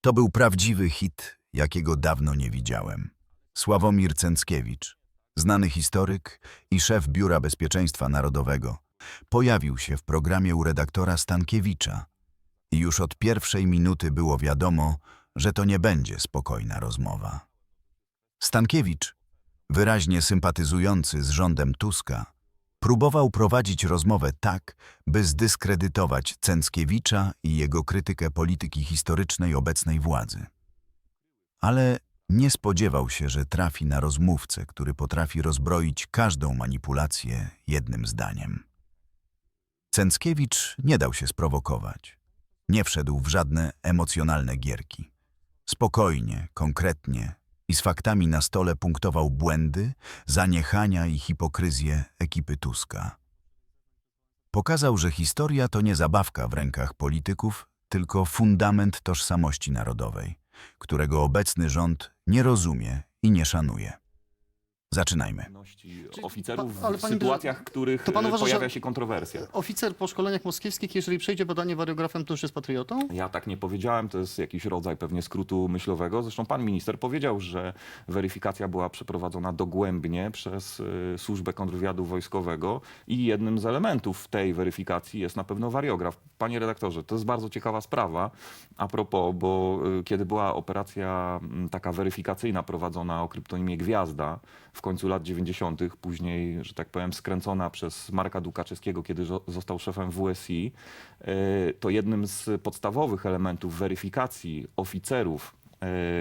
To był prawdziwy hit, jakiego dawno nie widziałem. Sławomir Cęckiewicz, znany historyk i szef Biura Bezpieczeństwa Narodowego, pojawił się w programie u redaktora Stankiewicza. I już od pierwszej minuty było wiadomo, że to nie będzie spokojna rozmowa. Stankiewicz, wyraźnie sympatyzujący z rządem Tuska, próbował prowadzić rozmowę tak, by zdyskredytować Cęckiewicza i jego krytykę polityki historycznej obecnej władzy. Ale nie spodziewał się, że trafi na rozmówcę, który potrafi rozbroić każdą manipulację jednym zdaniem. Cęckiewicz nie dał się sprowokować. Nie wszedł w żadne emocjonalne gierki. Spokojnie, konkretnie i z faktami na stole punktował błędy, zaniechania i hipokryzję ekipy Tuska. Pokazał, że historia to nie zabawka w rękach polityków, tylko fundament tożsamości narodowej, którego obecny rząd nie rozumie i nie szanuje. Zaczynajmy. Oficerów pa- ale w panie sytuacjach, których to pan e, uważa, że- pojawia się kontrowersja. Oficer po szkoleniach moskiewskich, jeżeli przejdzie badanie wariografem, to już jest patriotą? Ja tak nie powiedziałem, to jest jakiś rodzaj pewnie skrótu myślowego. Zresztą pan minister powiedział, że weryfikacja była przeprowadzona dogłębnie przez y, służbę kontrwywiadu wojskowego i jednym z elementów tej weryfikacji jest na pewno wariograf. Panie redaktorze, to jest bardzo ciekawa sprawa. A propos, bo y, kiedy była operacja mm, taka weryfikacyjna prowadzona o kryptonimie Gwiazda w końcu lat 90., później, że tak powiem, skręcona przez Marka Dukaczewskiego, kiedy zo- został szefem WSI, y, to jednym z podstawowych elementów weryfikacji oficerów,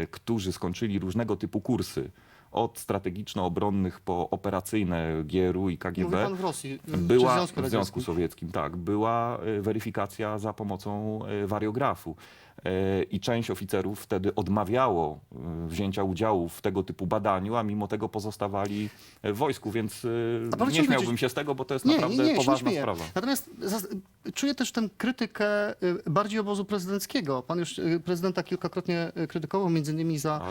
y, którzy skończyli różnego typu kursy, od strategiczno-obronnych po operacyjne GRU i KGB, pan w Rosji, czy była w Związku w Związku. Sowieckim, tak, była y, weryfikacja za pomocą y, wariografu. Y, I część oficerów wtedy odmawiało y, wzięcia udziału w tego typu badaniu, a mimo tego pozostawali w wojsku, więc pan nie śmiałbym się z tego, bo to jest Nie, naprawdę nie, nie poważna sprawa. Natomiast czuję też tę krytykę bardziej obozu prezydenckiego. Pan już prezydenta kilkakrotnie krytykował, między innymi za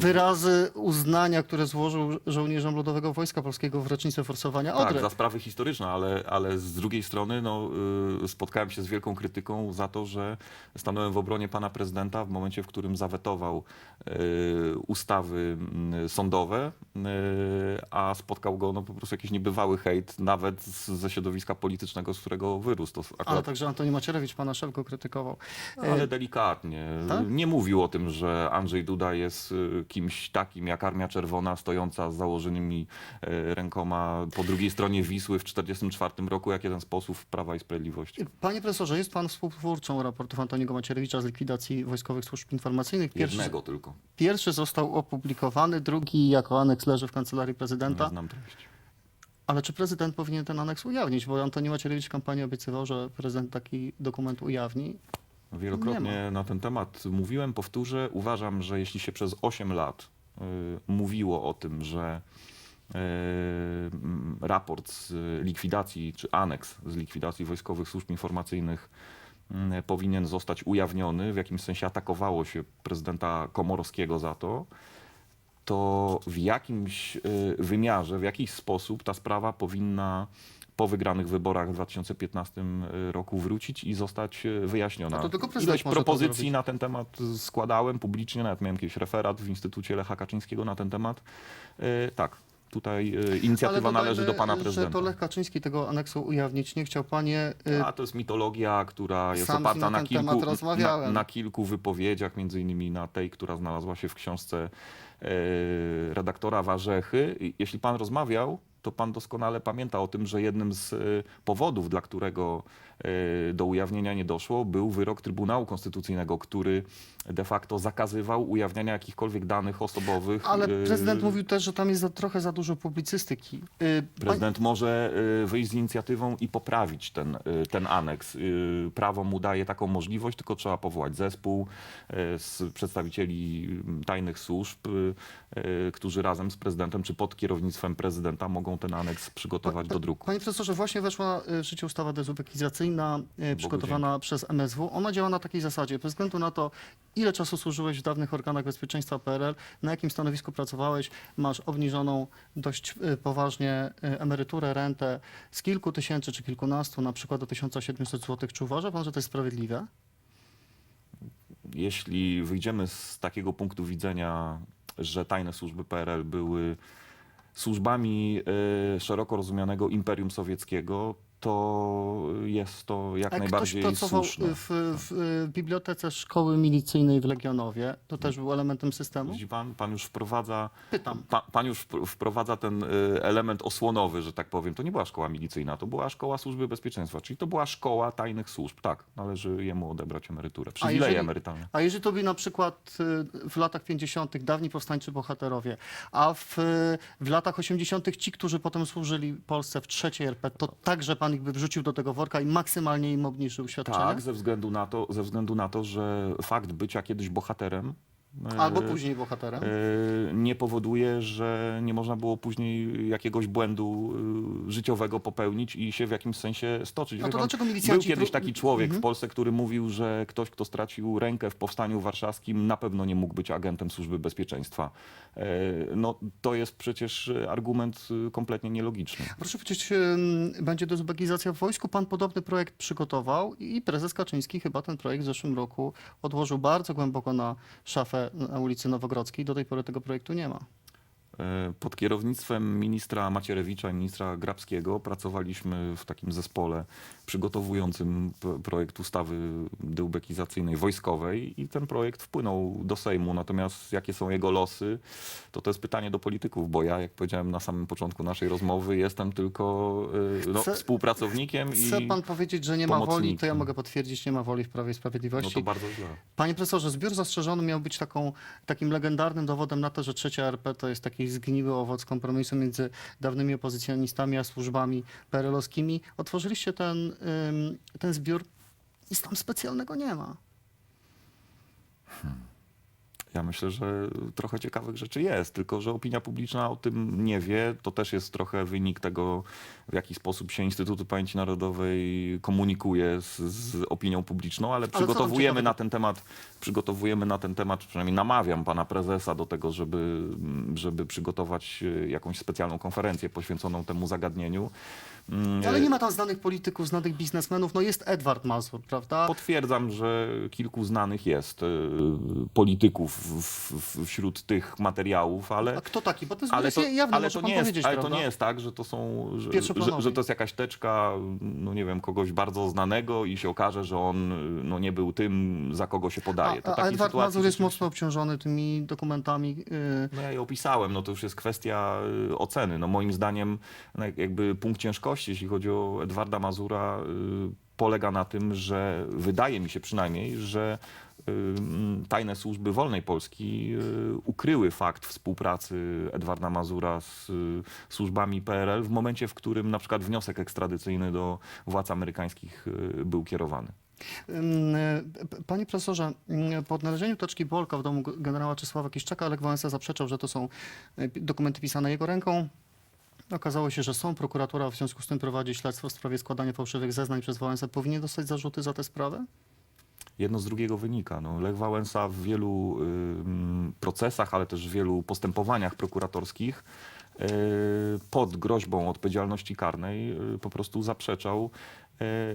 wyrazy uznania, które złożył żo- żołnierzom Ludowego Wojska Polskiego w rocznicę forsowania Tak, Odry. za sprawy historyczne, ale, ale z drugiej strony no, y, spotkałem się z wielką krytyką za to, że stanąłem w obronie pana prezydenta w momencie, w którym zawetował y, ustawy mm, sądowe, y, a spotkał go no, po prostu jakiś niebywały hejt, nawet ze środowiska politycznego, z którego wyrósł. To Ale akurat, także Antoni Macierewicz, pana szef go krytykował. E, ale delikatnie. tak? Nie mówił o tym, że Andrzej Duda jest y, kimś takim jak Armia Czerwona, stojąca z założonymi y, rękoma po drugiej stronie Wisły w 1944 roku, jak jeden z posłów Prawa i Sprawiedliwości. Panie profesorze, jest pan współtwórcą raportów Antoniego Macierewicza z likwidacji wojskowych służb informacyjnych. Pierwszy, Jednego tylko. pierwszy został opublikowany, drugi jako aneks leży w kancelarii Nie prezydenta. znam treści. Ale czy prezydent powinien ten aneks ujawnić? Bo Antoni Macierewicz w kampanii obiecywał, że prezydent taki dokument ujawni. Nie Wielokrotnie na ten temat mówiłem, powtórzę. Uważam, że jeśli się przez 8 lat y, mówiło o tym, że y, raport z likwidacji, czy aneks z likwidacji wojskowych służb informacyjnych powinien zostać ujawniony, w jakimś sensie atakowało się prezydenta Komorowskiego za to, to w jakimś y, wymiarze, w jakiś sposób ta sprawa powinna po wygranych wyborach w 2015 roku wrócić i zostać y, wyjaśniona. A to tylko to propozycji na ten temat składałem publicznie, nawet miałem jakiś referat w Instytucie Lecha Kaczyńskiego na ten temat. Y, Tak, tutaj y, inicjatywa Ale należy do pana że prezydenta. to Lech Kaczyński tego aneksu ujawnić nie chciał. Panie, y, A to jest mitologia, która jest Sam z nim oparta na na ten kilku, temat na, rozmawiałem. na kilku wypowiedziach, między innymi na tej, która znalazła się w książce e, redaktora Warzechy. I Jeśli pan rozmawiał, to pan doskonale pamięta o tym, że jednym z e, powodów, dla którego e, do ujawnienia nie doszło, był wyrok Trybunału Konstytucyjnego, który de facto zakazywał ujawniania jakichkolwiek danych osobowych. ale e, prezydent mówił też, że tam jest za, trochę za dużo publicystyki. Pań- Prezydent może wyjść z inicjatywą i poprawić ten, ten aneks. Prawo mu daje taką możliwość, tylko trzeba powołać zespół z przedstawicieli tajnych służb, którzy razem z prezydentem czy pod kierownictwem prezydenta mogą ten aneks przygotować do druku. Panie profesorze, właśnie weszła w życie ustawa dezubekizacyjna y, przygotowana przez MSW. Ona działa na takiej zasadzie, bez względu na to, ile czasu służyłeś w dawnych organach bezpieczeństwa PRL, na jakim stanowisku pracowałeś, masz obniżoną dość y, poważnie y, emeryturę, rentę z kilku tysięcy czy kilkunastu, na przykład do 1700 zł. Czy uważa pan, że to jest sprawiedliwe? jeśli wyjdziemy z takiego punktu widzenia, że tajne służby PRL były służbami e, szeroko rozumianego Imperium Sowieckiego, to jest to jak A ktoś najbardziej pracował słuszne. w, w, bibliotece szkoły milicyjnej w Legionowie, to też był elementem systemu? Widzi pan, pan już wprowadza, Pytam. pa, pan już wpr- wprowadza ten y, element osłonowy, że tak powiem. To nie była szkoła milicyjna, to była szkoła służby bezpieczeństwa, czyli to była szkoła tajnych służb. Tak, należy jemu odebrać emeryturę, przywileje jeżeli- emerytalne. A jeżeli to byli na przykład y, w latach 50. dawni powstańczy bohaterowie, a w, y, w latach 80. ci, którzy potem służyli Polsce w trzeciej RP, to także pan ich by wrzucił do tego worka i maksymalnie im obniżył świadczenie? Tak, ze względu na to, ze względu na to że fakt bycia kiedyś bohaterem Albo później bohaterem? y, nie powoduje, że nie można było później jakiegoś błędu y, życiowego popełnić i się w jakimś sensie stoczyć. No to dlaczego Był milicjanci... kiedyś pró- taki człowiek Mhm. w Polsce, który mówił, że ktoś, kto stracił rękę w powstaniu warszawskim, na pewno nie mógł być agentem służby bezpieczeństwa. E, No, to jest przecież argument y, kompletnie nielogiczny. Proszę powiedzieć, ym, będzie dezubekizacja w wojsku. Pan podobny projekt przygotował i prezes Kaczyński chyba ten projekt w zeszłym roku odłożył bardzo głęboko na szafę na ulicy Nowogrodzkiej. Do tej pory tego projektu nie ma. E, Pod kierownictwem ministra Macierewicza i ministra Grabskiego pracowaliśmy w takim zespole przygotowującym projekt ustawy deubekizacyjnej wojskowej i ten projekt wpłynął do Sejmu. Natomiast jakie są jego losy, to to jest pytanie do polityków, bo ja, jak powiedziałem na samym początku naszej rozmowy, jestem tylko e, no, Chce- współpracownikiem Chce i pan powiedzieć, że nie ma woli, to ja mogę potwierdzić, nie ma woli w Prawie i no Sprawiedliwości. to bardzo źle. Panie profesorze, zbiór zastrzeżony miał być taką, takim legendarnym dowodem na to, że trzecia RP to jest taki zgniły owoc kompromisu między dawnymi opozycjonistami a służbami perelowskimi. Otworzyliście ten, ten zbiór i tam specjalnego nie ma. Ja myślę, że trochę ciekawych rzeczy jest, tylko że opinia publiczna o tym nie wie. To też jest trochę wynik tego, w jaki sposób się Instytutu Pamięci Narodowej komunikuje z, z opinią publiczną, ale tam przygotowujemy na ten temat, przygotowujemy na ten temat, przynajmniej namawiam pana prezesa do tego, żeby, żeby przygotować e, jakąś specjalną konferencję poświęconą temu zagadnieniu. Mm, Ale nie ma tam znanych polityków, znanych biznesmenów. No jest Edward Mazur, prawda? Potwierdzam, że kilku znanych jest e, polityków w, w, wśród tych materiałów, ale A kto taki? Bo to jest ale to, jawne, ale to nie jest, ale to nie jest tak, że to są, że, że, że to jest jakaś teczka, no nie wiem, kogoś bardzo znanego i się okaże, że on no, nie był tym, za kogo się podaje. To A, a Edward Mazur jest mocno obciążony tymi dokumentami. Yy, no ja je opisałem, no to już jest kwestia y, oceny. No moim zdaniem no, jak- jakby punkt ciężkości, jeśli chodzi o Edwarda Mazura, y, polega na tym, że wydaje mi się przynajmniej, że y, tajne służby wolnej Polski y, ukryły fakt współpracy Edwarda Mazura z y, służbami PRL w momencie, w którym na przykład wniosek ekstradycyjny do władz amerykańskich y, był kierowany. Panie profesorze, ym, po odnalezieniu teczki Bolka w domu generała Czesława Kiszczaka Lech Wałęsa zaprzeczał, że to są y, dokumenty pisane jego ręką. Okazało się, że są. Prokuratura w związku z tym prowadzi śledztwo w sprawie składania fałszywych zeznań przez Wałęsę. Powinien dostać zarzuty za tę sprawę? Jedno z drugiego wynika. No, Lech Wałęsa w wielu ym, procesach, ale też w wielu postępowaniach prokuratorskich y, pod groźbą odpowiedzialności karnej y, po prostu zaprzeczał, y,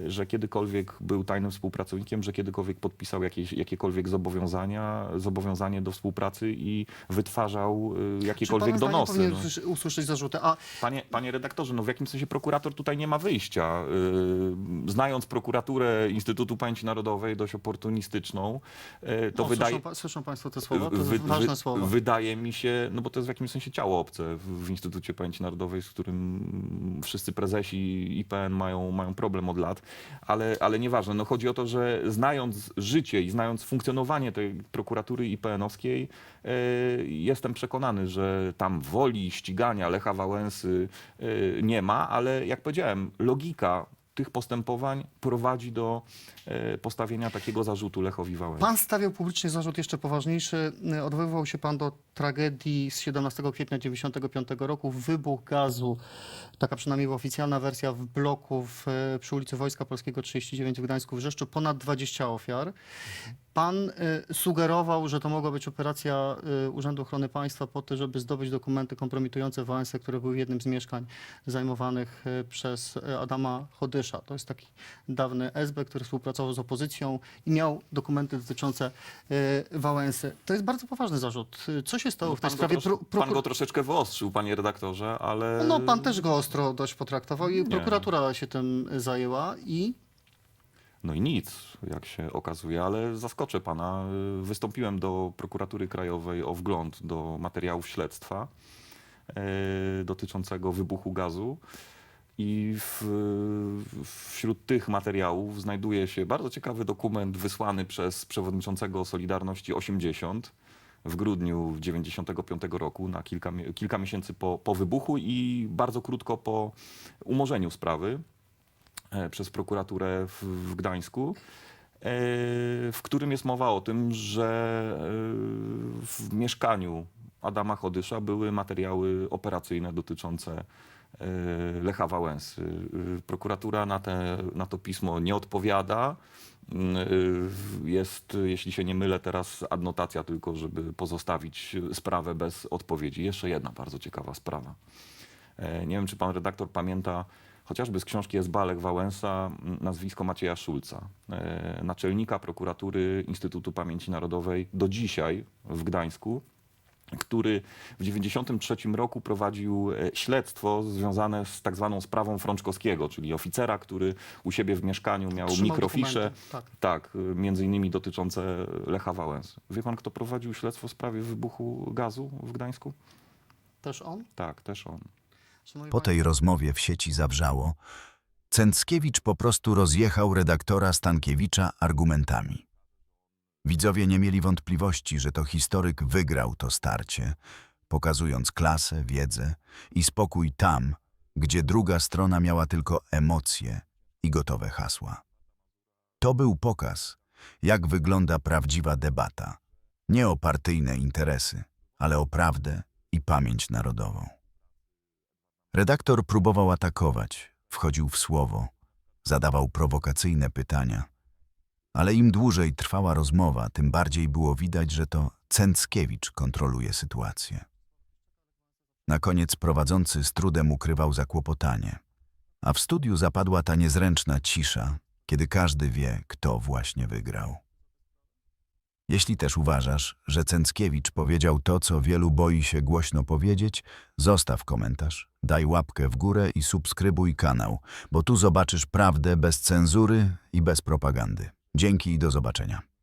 że kiedykolwiek był tajnym współpracownikiem, że kiedykolwiek podpisał jakieś, jakiekolwiek zobowiązania, zobowiązanie do współpracy i wytwarzał Czy jakiekolwiek donosy. no. usłyszeć zarzuty? A Panie, panie redaktorze, no w jakimś sensie prokurator tutaj nie ma wyjścia. Yy, znając prokuraturę Instytutu Pamięci Narodowej dość oportunistyczną, to no, wydaje... słyszą, słyszą Państwo te słowa? To wy- ważne wy- słowa. Wydaje mi się, no bo to jest w jakimś sensie ciało obce w, w Instytucie Pamięci Narodowej, z którym wszyscy prezesi IPN mają, mają problem od lat, ale, ale nieważne. No chodzi o to, że znając życie i znając funkcjonowanie tej prokuratury IPN-owskiej, e, jestem przekonany, że tam woli ścigania Lecha Wałęsy e, nie ma, ale jak powiedziałem, logika tych postępowań prowadzi do e, postawienia takiego zarzutu Lechowi Wałęsie. Pan stawiał publicznie zarzut jeszcze poważniejszy. Y, Odwoływał się pan do tragedii z 17 kwietnia 1995 roku. Wybuch gazu, taka przynajmniej była oficjalna wersja w bloku w, y, przy ulicy Wojska Polskiego 39 w Gdańsku w. Ponad 20 ofiar. Pan y, sugerował, że to mogła być operacja y, Urzędu Ochrony Państwa po to, żeby zdobyć dokumenty kompromitujące Wałęsę, które były jednym z mieszkań zajmowanych y, przez Adama Chodysza. To jest taki dawny SB, który współpracował z opozycją i miał dokumenty dotyczące Wałęsy. To jest bardzo poważny zarzut. Co się stało w tej sprawie? Pro- pan go troszeczkę wyostrzył, panie redaktorze, ale... No, pan też go ostro dość potraktował i prokuratura się tym zajęła i No i nic, jak się okazuje, ale zaskoczę pana. Wystąpiłem do prokuratury krajowej o wgląd do materiałów śledztwa e, dotyczącego wybuchu gazu. I w, wśród tych materiałów znajduje się bardzo ciekawy dokument wysłany przez przewodniczącego Solidarności 80 w grudniu 95 roku, na kilka, kilka miesięcy po, po wybuchu i bardzo krótko po umorzeniu sprawy przez prokuraturę w, w Gdańsku, e, w którym jest mowa o tym, że e, w mieszkaniu Adama Chodysza były materiały operacyjne dotyczące e, Lecha Wałęsy. E, Prokuratura na, te, na to pismo nie odpowiada. Mm, e, Jest, jeśli się nie mylę, teraz adnotacja tylko, żeby pozostawić sprawę bez odpowiedzi. Jeszcze jedna bardzo ciekawa sprawa. E, Nie wiem, czy pan redaktor pamięta chociażby z książki Esbalek Wałęsa m, nazwisko Macieja Szulca, e, naczelnika prokuratury Instytutu Pamięci Narodowej do dzisiaj w Gdańsku, który w 1993 roku prowadził e, śledztwo związane z tak zwaną sprawą Frączkowskiego, czyli oficera, który u siebie w mieszkaniu miał Trzymał mikrofisze, tak. tak, między innymi dotyczące Lecha Wałęsy. Wie pan, kto prowadził śledztwo w sprawie wybuchu gazu w Gdańsku? też on. Tak, też on. Po tej rozmowie w sieci zawrzało. Cęckiewicz po prostu rozjechał redaktora Stankiewicza argumentami. Widzowie nie mieli wątpliwości, że to historyk wygrał to starcie, pokazując klasę, wiedzę i spokój tam, gdzie druga strona miała tylko emocje i gotowe hasła. To był pokaz, jak wygląda prawdziwa debata. Nie o partyjne interesy, ale o prawdę i pamięć narodową. Redaktor próbował atakować, wchodził w słowo, zadawał prowokacyjne pytania. Ale im dłużej trwała rozmowa, tym bardziej było widać, że to Cęckiewicz kontroluje sytuację. Na koniec prowadzący z trudem ukrywał zakłopotanie, a w studiu zapadła ta niezręczna cisza, kiedy każdy wie, kto właśnie wygrał. Jeśli też uważasz, że Cęckiewicz powiedział to, co wielu boi się głośno powiedzieć, zostaw komentarz, daj łapkę w górę i subskrybuj kanał, bo tu zobaczysz prawdę bez cenzury i bez propagandy. Dzięki i do zobaczenia.